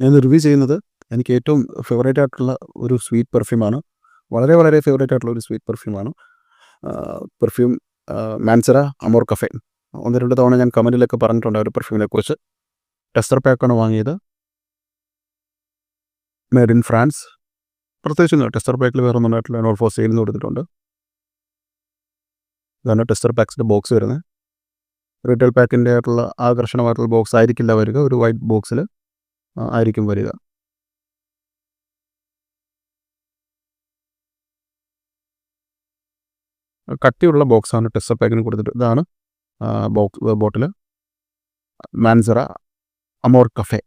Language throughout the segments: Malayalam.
ഞാൻ റിവ്യൂ ചെയ്യുന്നത് എനിക്ക് ഏറ്റവും ഫേവറേറ്റ് ആയിട്ടുള്ള ഒരു സ്വീറ്റ് പെർഫ്യൂമാണ് വളരെ വളരെ ഫേവറേറ്റ് ആയിട്ടുള്ള ഒരു സ്വീറ്റ് പെർഫ്യൂമാണ് പെർഫ്യൂം മാൻസറ അമോർ കഫെ ഒന്ന് രണ്ട് തവണ ഞാൻ കമന്റിലൊക്കെ പറഞ്ഞിട്ടുണ്ട് ഒരു പെർഫ്യൂമിനെ കുറിച്ച്. ടെസ്റ്റർ പാക്കാണ് വാങ്ങിയത്. മെയ്ഡ് ഇൻ ഫ്രാൻസ് പ്രത്യേകിച്ച് ടെസ്റ്റർ പാക്കിൽ വേറെ ഒന്നും ഉണ്ടായിട്ടില്ല. നോട്ട് ഫോർ സെയിലിന് കൊടുത്തിട്ടുണ്ട്. ഇതാണ് ടെസ്റ്റർ പാക്സിന്റെ ബോക്സ് വരുന്നത്. റീറ്റെയിൽ പാക്കിന്റെ ആയിട്ടുള്ള ആകർഷണമായിട്ടുള്ള ബോക്സ് ആയിരിക്കില്ല വരിക. ഒരു വൈറ്റ് ബോക്സിൽ ആയിരിക്കും വരിക. കട്ടിയുള്ള ബോക്സാണ് ടെസ്റ്റ് പാക്കിന് കൊടുത്തിട്ട് ഇതാണ് box bottle Mancera Amore Caffe.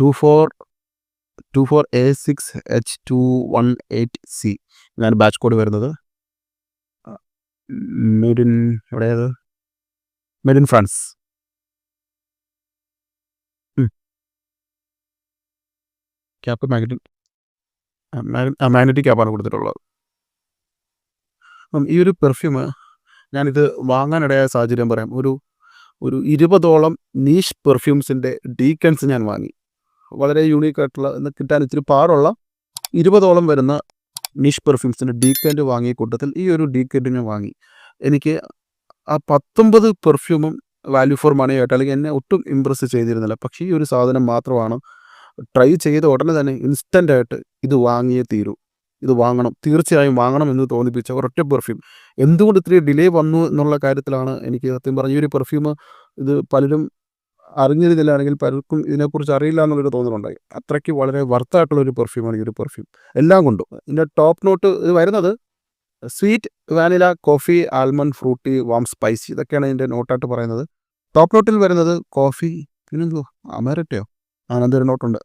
Two four two four A six H two one eight C. ഇതാണ് ബാച്ച് കോഡ് വരുന്നത്. In എവിടെയത് in France. Cap magnetic magnetic ക്യാപ്പാണ് കൊടുത്തിട്ടുള്ളത്. അപ്പം ഈ ഒരു പെർഫ്യൂം ഞാനിത് വാങ്ങാനിടയായ സാഹചര്യം പറയാം. ഒരു ഒരു ഇരുപതോളം നീഷ് പെർഫ്യൂംസിന്റെ ഡീക്കൻസ് ഞാൻ വാങ്ങി. വളരെ യൂണീക്ക് ആയിട്ടുള്ള എന്ന് കിട്ടാൻ ഇച്ചിരി പാടുള്ള ഇരുപതോളം വരുന്ന നീഷ് പെർഫ്യൂംസിന്റെ ഡീക്കന്റ് വാങ്ങിയ കൂട്ടത്തിൽ ഈ ഒരു ഡീക്കന്റ് ഞാൻ വാങ്ങി. എനിക്ക് ആ പത്തൊമ്പത് പെർഫ്യൂമും വാല്യൂ ഫോർ മണി ആയിട്ട് അല്ലെങ്കിൽ എന്നെ ഒട്ടും ഇമ്പ്രസ് ചെയ്തിരുന്നില്ല. പക്ഷേ ഈ ഒരു സാധനം മാത്രമാണ് ട്രൈ ചെയ്ത ഉടനെ തന്നെ ഇൻസ്റ്റന്റ് ആയിട്ട് ഇത് വാങ്ങിയേ തീരൂ. ഇത് വാങ്ങണം. തീർച്ചയായും വാങ്ങണം എന്ന് തോന്നിപ്പിച്ച ഒരൊറ്റ പെർഫ്യൂം എന്തുകൊണ്ട് ഇത്രയും ഡിലേ വന്നു എന്നുള്ള കാര്യത്തിലാണ് എനിക്ക് സത്യം പറഞ്ഞ ഈ ഒരു പെർഫ്യൂം ഇത് പലരും അറിഞ്ഞിരുന്നില്ല അല്ലെങ്കിൽ പലർക്കും ഇതിനെക്കുറിച്ച് അറിയില്ല എന്നുള്ളൊരു തോന്നലുണ്ടായി. അത്രയ്ക്ക് വളരെ വർത്തായിട്ടുള്ള ഒരു പെർഫ്യൂമാണ് ഈ ഒരു പെർഫ്യൂം എല്ലാം കൊണ്ടും. ഇതിന്റെ ടോപ്പ് നോട്ട് ഇത് വരുന്നത് sweet vanilla coffee almond fruity warm spicy ഇതൊക്കെയാണ് ഇതിന്റെ നോട്ടായിട്ട് പറയുന്നത്. ടോപ്പ് നോട്ടിൽ വരുന്നത് കോഫി പിന്നെന്തോ അമരറ്റയോ ആനന്ദ നോട്ടുണ്ട്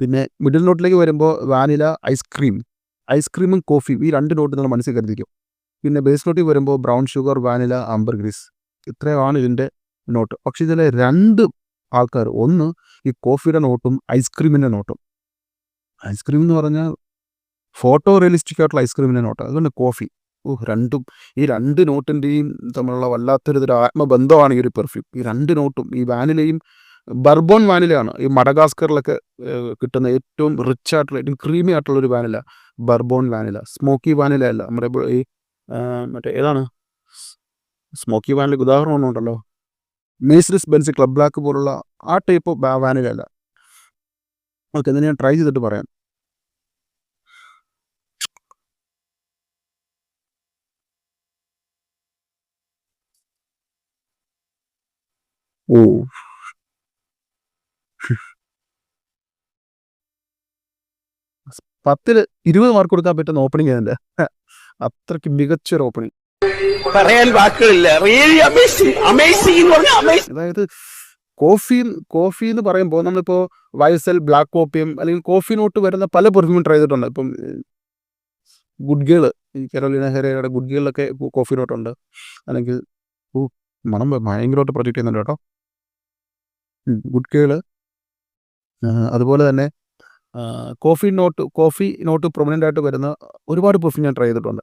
പിന്നെ മിഡിൽ നോട്ടിലേക്ക് വരുമ്പോൾ വാനില ഐസ്ക്രീം ഐസ്ക്രീമും കോഫിയും ഈ രണ്ട് നോട്ട് നമ്മൾ മനസ്സിൽ കരുതിക്കും പിന്നെ ബേസ് നോട്ടിൽ വരുമ്പോൾ brown sugar vanilla ambergris ഇത്രയാണ് ഇതിന്റെ നോട്ട് പക്ഷെ ഇതിലെ രണ്ട് ആൾക്കാർ ഒന്ന് ഈ കോഫിയുടെ നോട്ടും ഐസ്ക്രീമിന്റെ നോട്ടും ഐസ്ക്രീം എന്ന് പറഞ്ഞാൽ ഫോട്ടോ റിയലിസ്റ്റിക് ആയിട്ടുള്ള ഐസ്ക്രീമിന്റെ നോട്ട് അതുകൊണ്ട് കോഫി ഓ രണ്ടും ഈ രണ്ട് നോട്ടിന്റെയും തമ്മിലുള്ള വല്ലാത്തൊരു ആത്മബന്ധമാണ് ഈ ഒരു പെർഫ്യൂം ഈ രണ്ട് നോട്ടും ഈ വാനിലയും ബർബോൺ വാനിലയാണ് ഈ മടഗാസ്കറിലൊക്കെ കിട്ടുന്ന ഏറ്റവും റിച്ച് ആയിട്ടുള്ള ഏറ്റവും ക്രീമി ആയിട്ടുള്ള ഒരു vanilla bourbon vanilla. Smoky vanilla അല്ല നമ്മുടെ ഈ മറ്റേ ഏതാണ്? സ്മോക്കി വാനിലയ്ക്ക് ഉദാഹരണം ഉണ്ടല്ലോ. മേസ്രിസ് ബെൻസ് ക്ലബ് ബ്ലാക്ക് പോലുള്ള ആ ടൈപ്പ് വാനില അല്ല ഓക്കെ എന്നാൽ ഞാൻ ട്രൈ ചെയ്തിട്ട് പറയാം. ഓ. പത്തിൽ ഇരുപത് മാർക്ക് കൊടുക്കാൻ പറ്റുന്ന ഓപ്പണിംഗ് ആണ് അത്രയ്ക്ക് മികച്ചൊരു ഓപ്പണിംഗ് പറയാൻ വാക്കുകളില്ല. റിയലി അമേസിംഗ് അമേസിംഗ് എന്ന് പറഞ്ഞാൽ അമേസിംഗ് അതായത് കോഫി കോഫി എന്ന് പറയുമ്പോൾ നമ്മളിപ്പോ വൈസൽ ബ്ലാക്ക് കോപ്പിയും അല്ലെങ്കിൽ കോഫി നോട്ട് വരുന്ന പല പെർഫ്യൂമും ട്രൈ ചെയ്തിട്ടുണ്ട്. ഇപ്പം ഗുഡ് ഗേൾ ഈ കരോലിന ഹെരയുടെ ഗുഡ് ഗേളിലൊക്കെ കോഫി നോട്ടുണ്ട് അല്ലെങ്കിൽ ഓ മണം ഭയങ്കരമായിട്ട് പ്രൊജക്ട് ചെയ്യുന്നുണ്ട് കേട്ടോ. Good girl. അതുപോലെ തന്നെ coffee note coffee note prominent ആയിട്ട് വരുന്ന ഒരുപാട് പെർഫ്യൂം ഞാൻ ട്രൈ ചെയ്തിട്ടുണ്ട്.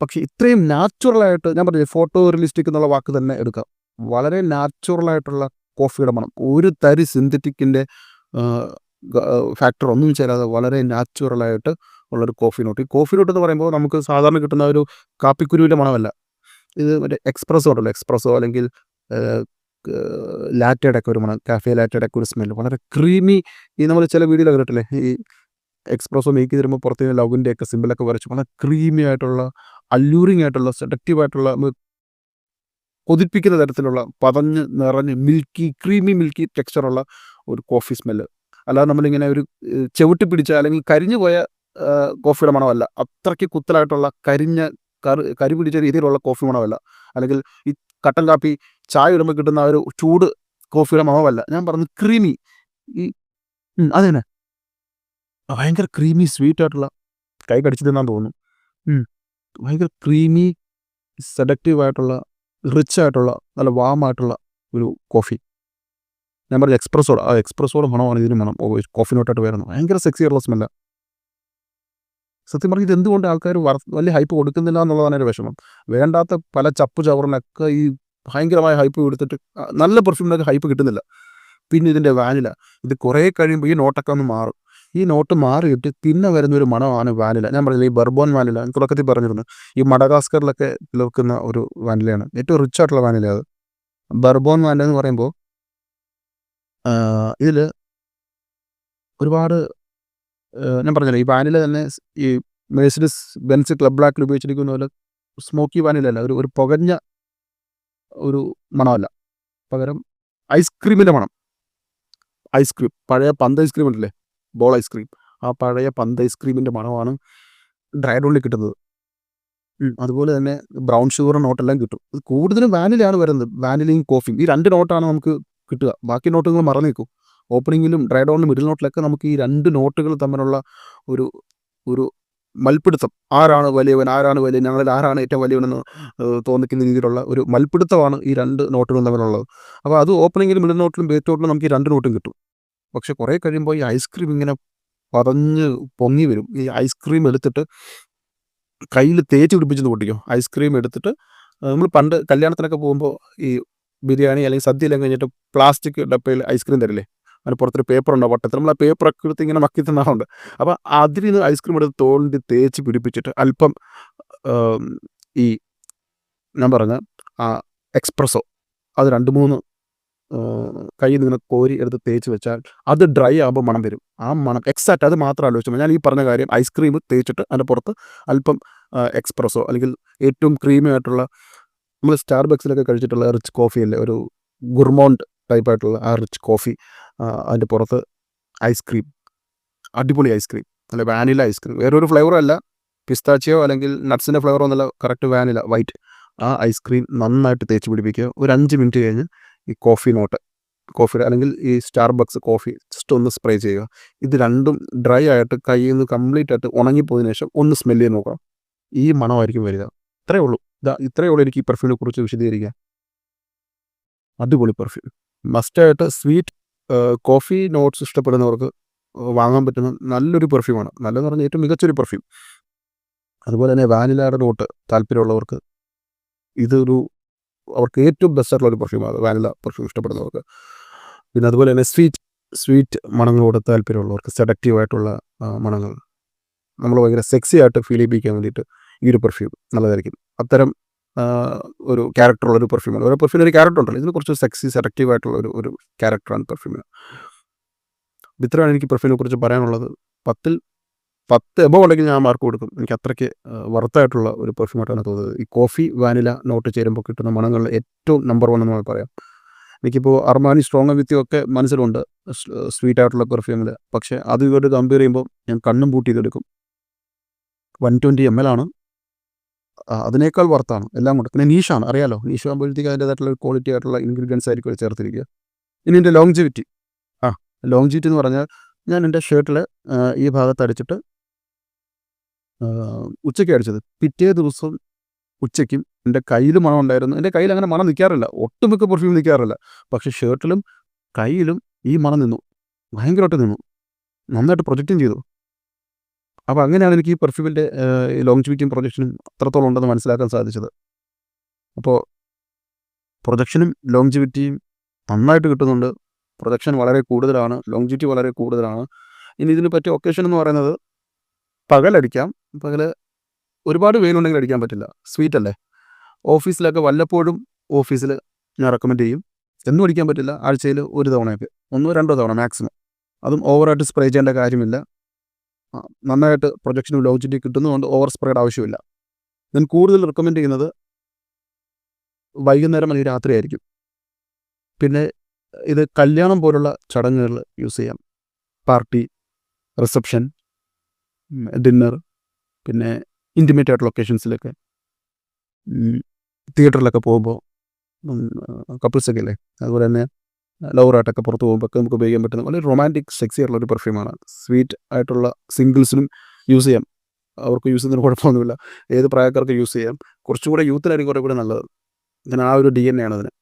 പക്ഷേ ഇത്രയും നാച്ചുറലായിട്ട് ഞാൻ പറഞ്ഞില്ലേ ഫോട്ടോ റിയലിസ്റ്റിക് എന്നുള്ള വാക്ക് തന്നെ എടുക്കാം. വളരെ നാച്ചുറലായിട്ടുള്ള കോഫിയുടെ മണം. ഒരു തരി സിന്തറ്റിക്കിന്റെ ഫാക്ടർ ഒന്നും ചേരാതെ വളരെ നാച്ചുറലായിട്ട് ഉള്ളൊരു കോഫി നോട്ട് ഈ കോഫി നോട്ട് എന്ന് പറയുമ്പോൾ നമുക്ക് സാധാരണ കിട്ടുന്ന ഒരു കാപ്പിക്കുരുവിന്റെ മണമല്ല. ഇത് മറ്റേ എക്സ്പ്രസ്സോ ഉണ്ടല്ലോ എക്സ്പ്രസ്സോ അല്ലെങ്കിൽ ലാറ്റയുടെ ഒക്കെ ഒരു മണം കാഫേ ലാറ്റയുടെ ഒക്കെ ഒരു സ്മെല്ല്. വളരെ ക്രീമി ഈ നമ്മൾ ചില വീഡിയോ കേട്ടില്ലേ ഈ എക്സ്പ്രസ്സോ മേക്ക് തരുമ്പോൾ ലവിന്റെ ഒക്കെ സിമ്പിളൊക്കെ വരച്ച് വളരെ ക്രീമി ആയിട്ടുള്ള അല്ലൂറിങ് ആയിട്ടുള്ള സെഡക്റ്റീവ് ആയിട്ടുള്ള കൊതിപ്പിക്കുന്ന തരത്തിലുള്ള പതഞ്ഞ് നിറഞ്ഞ് മിൽക്കി ക്രീമി മിൽക്കി ടെക്സ്ചറുള്ള ഒരു കോഫി സ്മെല്ല്. അല്ലാതെ നമ്മളിങ്ങനെ ഒരു ചെവിട്ട് പിടിച്ച അല്ലെങ്കിൽ കരിഞ്ഞു പോയ കോഫിയുടെ മണമല്ല. അത്രയ്ക്ക് കുത്തലായിട്ടുള്ള കരിഞ്ഞ കറി കരി പിടിച്ച രീതിയിലുള്ള കോഫി മണമല്ല. അല്ലെങ്കിൽ ഈ കട്ടൻ കാപ്പി ചായ ഇടുമ്പോൾ കിട്ടുന്ന ആ ഒരു ചൂട് കോഫിയുടെ മണമല്ല ഞാൻ പറഞ്ഞു ക്രീമി ഈ അത് തന്നെ ഭയങ്കര ക്രീമി സ്വീറ്റ് ആയിട്ടുള്ള കൈ കടിച്ചു തിന്നാൻ തോന്നുന്നു. ഭയങ്കര ക്രീമി സെഡക്റ്റീവ് ആയിട്ടുള്ള റിച്ച് ആയിട്ടുള്ള നല്ല വാം ആയിട്ടുള്ള ഒരു കോഫി ഞാൻ പറഞ്ഞ എക്സ്പ്രസ്സോട് ആ എക്സ്പ്രസ്സോട് മണമാണ് ഇതിന് മണം കോഫി നോട്ടായിട്ട് വരുന്നത്. ഭയങ്കര സെക്സി ആയിട്ടുള്ള സ്മെല്ല സത്യം പറഞ്ഞാൽ ഇത് എന്തുകൊണ്ട് ആൾക്കാർ വലിയ ഹൈപ്പ് കൊടുക്കുന്നില്ല എന്നുള്ളതാണ് ഒരു വിഷമം. വേണ്ടാത്ത പല ചപ്പ് ചവറിനൊക്കെ ഈ ഭയങ്കരമായ ഹൈപ്പ് കൊടുത്തിട്ട് നല്ല പെർഫ്യൂമിനൊക്കെ ഹൈപ്പ് കിട്ടുന്നില്ല. പിന്നെ ഇതിന്റെ വാനില ഇത് കുറേ കഴിയുമ്പോൾ ഈ നോട്ടൊക്കെ ഒന്ന് മാറും. ഈ നോട്ട് മാറിയിട്ട് പിന്നെ വരുന്ന ഒരു മണമാണ് വാനില ഞാൻ പറഞ്ഞില്ല ഈ ബർബോൺ വാനില ഞാൻ തുടക്കത്തിൽ പറഞ്ഞിരുന്നു ഈ മഡഗാസ്കറിലൊക്കെ നിൽക്കുന്ന ഒരു വാനിലയാണ് ഏറ്റവും റിച്ച് ആയിട്ടുള്ള വാനില അത്. ബർബോൺ വാനില എന്ന് പറയുമ്പോൾ ഇതിൽ ഒരുപാട് ഞാൻ പറഞ്ഞില്ല ഈ വാനില തന്നെ ഈ മേഴ്സിഡസ് ബെൻസ് ക്ലബ് ബ്ലാക്കിൽ ഉപയോഗിച്ചിരിക്കുന്ന പോലെ സ്മോക്കി വാനില അല്ല. ഒരു ഒരു പുകഞ്ഞ ഒരു മണമല്ല. പകരം ഐസ്ക്രീമിന്റെ മണം. ഐസ്ക്രീം പഴയ പന്ത് ഐസ്ക്രീം ഉണ്ടല്ലേ? ബോൾ ഐസ്ക്രീം ആ പഴയ പന്ത് ഐസ്ക്രീമിന്റെ മണമാണ് ഡ്രൈ ഡോണിൽ കിട്ടുന്നത്. അതുപോലെ തന്നെ ബ്രൗൺ ഷുഗർ നോട്ടെല്ലാം കിട്ടും. കൂടുതലും വാനിലയാണ് വരുന്നത്. വാനിലയും കോഫിയും ഈ രണ്ട് നോട്ടാണ് നമുക്ക് കിട്ടുക. ബാക്കി നോട്ടുകൾ മറന്നു നിൽക്കും. ഓപ്പണിങ്ങിലും ഡ്രൈ ഡോണിലും മിഡിൽ നോട്ടിലൊക്കെ നമുക്ക് ഈ രണ്ട് നോട്ടുകൾ തമ്മിലുള്ള ഒരു ഒരു മൽപ്പിടുത്തം ആരാണ് വലിയവൻ? ആരാണ് വലിയ? ഞങ്ങളിൽ ആരാണ് ഏറ്റവും വലിയവനെന്ന് തോന്നിക്കുന്ന രീതിയിലുള്ള ഒരു മൽപിടുത്തമാണ് ഈ രണ്ട് നോട്ടുകളും തമ്മിലുള്ളത്. അപ്പോൾ അത് ഓപ്പണിങ്ങിലും മിഡിൽ നോട്ടിലും ബേസ് നോട്ടിലും നമുക്ക് ഈ രണ്ട് നോട്ടും കിട്ടും. പക്ഷെ കുറേ കഴിയുമ്പോൾ ഈ ഐസ്ക്രീം ഇങ്ങനെ പതഞ്ഞ് പൊങ്ങി വരും. ഈ ഐസ്ക്രീം എടുത്തിട്ട് കയ്യിൽ തേച്ച് പിടിപ്പിച്ചെന്ന് പൊട്ടിക്കും. ഐസ്ക്രീം എടുത്തിട്ട് നമ്മൾ പണ്ട് കല്യാണത്തിനൊക്കെ പോകുമ്പോൾ ഈ ബിരിയാണി അല്ലെങ്കിൽ സദ്യയെല്ലാം കഴിഞ്ഞിട്ട് പ്ലാസ്റ്റിക് ഡപ്പയിൽ ഐസ്ക്രീം തരില്ലേ? അതിന് പുറത്തൊരു പേപ്പർ ഉണ്ടാവും വട്ടത്തിൽ? നമ്മൾ ആ പേപ്പറൊക്കെ എടുത്ത് ഇങ്ങനെ മക്കി തിന്നാറുണ്ട്. അപ്പോൾ അതിൽ നിന്ന് ഐസ്ക്രീം എടുത്ത് തോണ്ടി തേച്ച് പിടിപ്പിച്ചിട്ട് അല്പം ഈ ഞാൻ പറഞ്ഞ ആ എക്സ്പ്രസോ അത് രണ്ട് മൂന്ന് കയ്യിൽ നിന്ന് കോരി എടുത്ത് തേച്ച് വെച്ചാൽ അത് ഡ്രൈ ആകുമ്പോൾ മണം വരും. ആ മണം എക്സാക്റ്റ് അത് മാത്രം ആലോചിച്ചു ഞാൻ ഈ പറഞ്ഞ കാര്യം ഐസ്ക്രീം തേച്ചിട്ട് അതിന്റെ പുറത്ത് അല്പം എക്സ്പ്രസോ അല്ലെങ്കിൽ ഏറ്റവും ക്രീമി ആയിട്ടുള്ള നമ്മൾ സ്റ്റാർബക്സിലൊക്കെ കഴിച്ചിട്ടുള്ള റിച്ച് കോഫി അല്ലേ ഒരു ഗുർമോണ്ട് ടൈപ്പ് ആയിട്ടുള്ള ആ റിച്ച് കോഫി അതിന്റെ പുറത്ത് ഐസ്ക്രീം അടിപൊളി ഐസ്ക്രീം അല്ലെങ്കിൽ വാനില ഐസ്ക്രീം വേറൊരു ഫ്ലേവറും അല്ല. പിസ്താച്ചിയോ അല്ലെങ്കിൽ നട്ട്സിന്റെ ഫ്ലേവറോ എന്നല്ല കറക്റ്റ് വാനില വൈറ്റ് ആ ഐസ്ക്രീം നന്നായിട്ട് തേച്ച് പിടിപ്പിക്കുക. ഒരു അഞ്ച് മിനിറ്റ് കഴിഞ്ഞ് ഈ കോഫി നോട്ട് കോഫിയുടെ അല്ലെങ്കിൽ ഈ സ്റ്റാർബക്സ് കോഫി ജസ്റ്റ് ഒന്ന് സ്പ്രേ ചെയ്യുക. ഇത് രണ്ടും ഡ്രൈ ആയിട്ട് കയ്യിൽ നിന്ന് കംപ്ലീറ്റ് ആയിട്ട് ഉണങ്ങിപ്പോയതിനു ശേഷം ഒന്ന് സ്മെല്ല് ചെയ്ത് നോക്കാം ഈ മണമായിരിക്കും വരിക. ഇത്രയേ ഉള്ളൂ. ഇതാ ഇത്രയേ ഉള്ളൂ എനിക്ക് ഈ പെർഫ്യൂമിനെ കുറിച്ച് വിശദീകരിക്കാൻ. അടിപൊളി പെർഫ്യൂം മസ്റ്റായിട്ട് സ്വീറ്റ് കോഫി നോട്ട്സ് ഇഷ്ടപ്പെടുന്നവർക്ക് വാങ്ങാൻ പറ്റുന്ന നല്ലൊരു പെർഫ്യൂമാണ്. നല്ലതെന്ന് പറഞ്ഞാൽ ഏറ്റവും മികച്ചൊരു പെർഫ്യൂം. അതുപോലെ തന്നെ വാനിലയുടെ നോട്ട് താല്പര്യമുള്ളവർക്ക് ഇതൊരു അവർക്ക് ഏറ്റവും ബെസ്റ്റ് ആയിട്ടുള്ള ഒരു പെർഫ്യൂമാണ് വാനില പെർഫ്യൂം ഇഷ്ടപ്പെടുന്നവർക്ക്. പിന്നെ അതുപോലെ തന്നെ സ്വീറ്റ് സ്വീറ്റ് മണങ്ങളോട് താല്പര്യമുള്ളവർക്ക് സെഡക്റ്റീവ് ആയിട്ടുള്ള മണങ്ങൾ. നമ്മൾ ഭയങ്കര സെക്സി ആയിട്ട് ഫീൽ ചെയ്യിപ്പിക്കാൻ വേണ്ടിയിട്ട് ഈ ഒരു പെർഫ്യൂം നല്ലതായിരിക്കും. അത്തരം ഒരു ക്യാരക്ടറുള്ള ഒരു പെർഫ്യൂമാണ് ഓരോ പെർഫ്യൂമിന് ഒരു ക്യാരക്ടർ ഉണ്ടല്ലോ. ഇതിന് കുറച്ച് സെക്സി സെറക്റ്റീവ് ആയിട്ടുള്ള ഒരു ഒരു ക്യാരക്ടറാണ് പെർഫ്യൂമിന് ഇത്രയാണ് എനിക്ക് പെർഫ്യൂമിനെ കുറിച്ച് പറയാനുള്ളത്. പത്തിൽ പത്ത് എബോ ഉണ്ടെങ്കിൽ ഞാൻ മാർക്ക് കൊടുക്കും. എനിക്ക് അത്രയ്ക്ക് വർത്തായിട്ടുള്ള ഒരു പെർഫ്യൂമായിട്ടാണ് തോന്നുന്നത്. ഈ കോഫി വാനില നോട്ട് ചേരുമ്പോൾ കിട്ടുന്ന മണങ്ങളിൽ ഏറ്റവും നമ്പർ വൺ എന്ന് പറയാം. എനിക്കിപ്പോൾ അർമാനി സ്ട്രോങ് വിത്തും ഒക്കെ മനസ്സിലുണ്ട്. സ്വീറ്റ് ആയിട്ടുള്ള പെർഫ്യൂമിൽ പക്ഷേ അത് ഇവരുടെ കമ്പയർ ചെയ്യുമ്പോൾ ഞാൻ കണ്ണും പൂട്ടി ഇതെടുക്കും. വൺ ട്വന്റി എം എൽ ആണ്. അതിനേക്കാൾ വർത്താണ്. എല്ലാം കൊണ്ട്. പിന്നെ നീഷാണ് അറിയാലോ? നീഷ് ആകുമ്പോഴത്തേക്ക് അതിന്റെതായിട്ടുള്ള ക്വാളിറ്റി ആയിട്ടുള്ള ഇൻഗ്രീഡിയൻസ് ആയിരിക്കും ചേർത്തിരിക്കുക. ഇനി എന്റെ ലോങ്ജിവിറ്റി ആ ലോങ്ജിവിറ്റി എന്ന് പറഞ്ഞാൽ ഞാൻ എന്റെ ഷർട്ടിൽ ഈ ഭാഗത്ത് അടിച്ചിട്ട് ഉച്ചയ്ക്ക് അടിച്ചത്. പിറ്റേ ദിവസം ഉച്ചയ്ക്കും എന്റെ കയ്യിൽ മണം ഉണ്ടായിരുന്നു. എന്റെ കയ്യിൽ അങ്ങനെ മണം നിൽക്കാറില്ല. ഒട്ടുമിക്ക പെർഫ്യൂം നിൽക്കാറില്ല. പക്ഷേ ഷർട്ടിലും കയ്യിലും ഈ മണം നിന്നു. ഭയങ്കരമായിട്ട് നിന്നു. നന്നായിട്ട് പ്രൊജക്റ്റും ചെയ്തു. അപ്പോൾ അങ്ങനെയാണ് എനിക്ക് ഈ പെർഫ്യൂമിന്റെ ലോങ്ജിവിറ്റിയും പ്രൊജക്ഷനും അത്രത്തോളം ഉണ്ടെന്ന് മനസ്സിലാക്കാൻ സാധിച്ചത്. അപ്പോൾ പ്രൊജക്ഷനും ലോങ്ജിവിറ്റിയും നന്നായിട്ട് കിട്ടുന്നുണ്ട്. പ്രൊജക്ഷൻ വളരെ കൂടുതലാണ് ലോങ്ജിവിറ്റി വളരെ കൂടുതലാണ്. ഇനി ഇതിന് പറ്റിയ ഒക്കേഷൻ എന്ന് പറയുന്നത് പകലടിക്കാം പകൽ ഒരുപാട് വെയിലുണ്ടെങ്കിൽ അടിക്കാൻ പറ്റില്ല. സ്വീറ്റ് അല്ലേ? ഓഫീസിലൊക്കെ വല്ലപ്പോഴും ഓഫീസിൽ ഞാൻ റെക്കമെൻഡ് ചെയ്യും. എന്നും അടിക്കാൻ പറ്റില്ല. ആഴ്ചയിൽ ഒരു തവണയൊക്കെ. ഒന്നോ രണ്ടോ തവണ മാക്സിമം അതും ഓവറായിട്ട് സ്പ്രേ ചെയ്യേണ്ട കാര്യമില്ല. നന്നായിട്ട് പ്രൊജക്ഷനും ലോജിറ്റി കിട്ടുന്നതുകൊണ്ട് ഓവർ സ്പ്രേഡ് ആവശ്യമില്ല. ഞാൻ കൂടുതൽ റെക്കമെൻഡ് ചെയ്യുന്നത് വൈകുന്നേരം അല്ലെങ്കിൽ രാത്രി ആയിരിക്കും. പിന്നെ ഇത് കല്യാണം പോലുള്ള ചടങ്ങുകളിൽ യൂസ് ചെയ്യാം. പാർട്ടി റിസപ്ഷൻ ഡിന്നർ പിന്നെ ഇന്റിമേറ്റ് ആയിട്ട് ലൊക്കേഷൻസിലൊക്കെ തിയേറ്ററിലൊക്കെ പോകുമ്പോൾ കപ്പിൾസൊക്കെ അല്ലേ അതുപോലെ തന്നെ ലവറായിട്ടൊക്കെ പുറത്ത് പോകുമ്പോൾ ഒക്കെ നമുക്ക് ഉപയോഗിക്കാൻ പറ്റുന്ന വളരെ റൊമാന്റിക് സെക്സി ആയിട്ടുള്ള ഒരു പെർഫ്യൂമാണ് സ്വീറ്റ് ആയിട്ടുള്ള സിംഗിൾസിനും യൂസ് ചെയ്യാം. അവർക്ക് യൂസ് ചെയ്യുന്നതിന് കുഴപ്പമൊന്നുമില്ല. ഏത് പ്രായക്കാർക്ക് യൂസ് ചെയ്യാം. കുറച്ചുകൂടെ യൂത്തിലായിരിക്കും കുറേ കൂടെ നല്ലത്. ഇതിന് ആ ഒരു ഡി എൻ എ ആണ് അതിന്.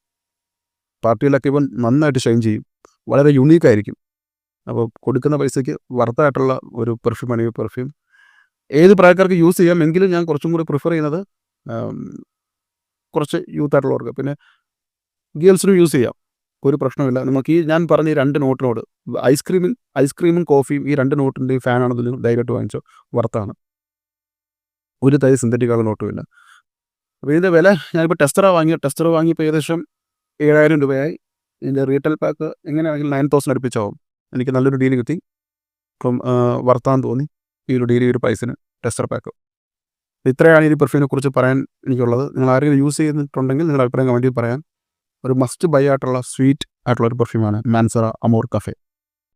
പാർട്ടിയിലൊക്കെ ഇവൻ നന്നായിട്ട് ഷൈൻ ചെയ്യും. വളരെ യുണീക്ക് ആയിരിക്കും. അപ്പോൾ കൊടുക്കുന്ന പൈസയ്ക്ക് വർത്തായിട്ടുള്ള ഒരു പെർഫ്യൂമാണ് ഈ പെർഫ്യൂം ഏത് പ്രായക്കാർക്ക് യൂസ് ചെയ്യാം എങ്കിലും ഞാൻ കുറച്ചും കൂടി പ്രിഫർ ചെയ്യുന്നത് കുറച്ച് യൂത്ത് ആയിട്ടുള്ളവർക്ക്. പിന്നെ ഗേൾസിനും യൂസ് ചെയ്യാം. ഒരു പ്രശ്നമില്ല നമുക്ക് ഈ ഞാൻ പറഞ്ഞ ഈ രണ്ട് നോട്ടിനോട് ഐസ്ക്രീമിൽ ഐസ്ക്രീമും കോഫിയും ഈ രണ്ട് നോട്ടിന്റെയും ഫാനാണെന്ന് ധൈര്യമായിട്ട് വാങ്ങിച്ചോ വർത്താണ് ഒരു തൈ സിന്തറ്റിക് ആകുന്ന നോട്ടുമില്ല. അപ്പോൾ ഇതിന്റെ വില ഞാനിപ്പോൾ ടെസ്റ്ററ വാങ്ങിയ ടെസ്റ്റർ വാങ്ങിയപ്പോൾ ഏകദേശം ഏഴായിരം രൂപയായി. ഇതിന്റെ റീറ്റെയിൽ പാക്ക് എങ്ങനെയാണെങ്കിൽ നയൻ തൗസൻഡ് അടുപ്പിച്ചാവും. എനിക്ക് നല്ലൊരു ഡീൽ കിട്ടി. അപ്പം ആ, വർത്താൻ തോന്നി ഈ ഒരു ഡീൽ ഈ ഒരു പൈസന് ടെസ്റ്റർ പാക്ക്. ഇത്രയാണ് ഈ പെർഫ്യൂമിനെ കുറിച്ച് പറയാൻ എനിക്കുള്ളത്. നിങ്ങൾ ആരെങ്കിലും യൂസ് ചെയ്തിട്ടുണ്ടെങ്കിൽ നിങ്ങളുടെ അഭിപ്രായം കമന്റിൽ പറയാൻ ഒരു മസ്റ്റ് ബൈ ആയിട്ടുള്ള സ്വീറ്റ് ആയിട്ടുള്ള ഒരു പെർഫ്യൂമാണ് മാൻസറ അമോർ കഫേ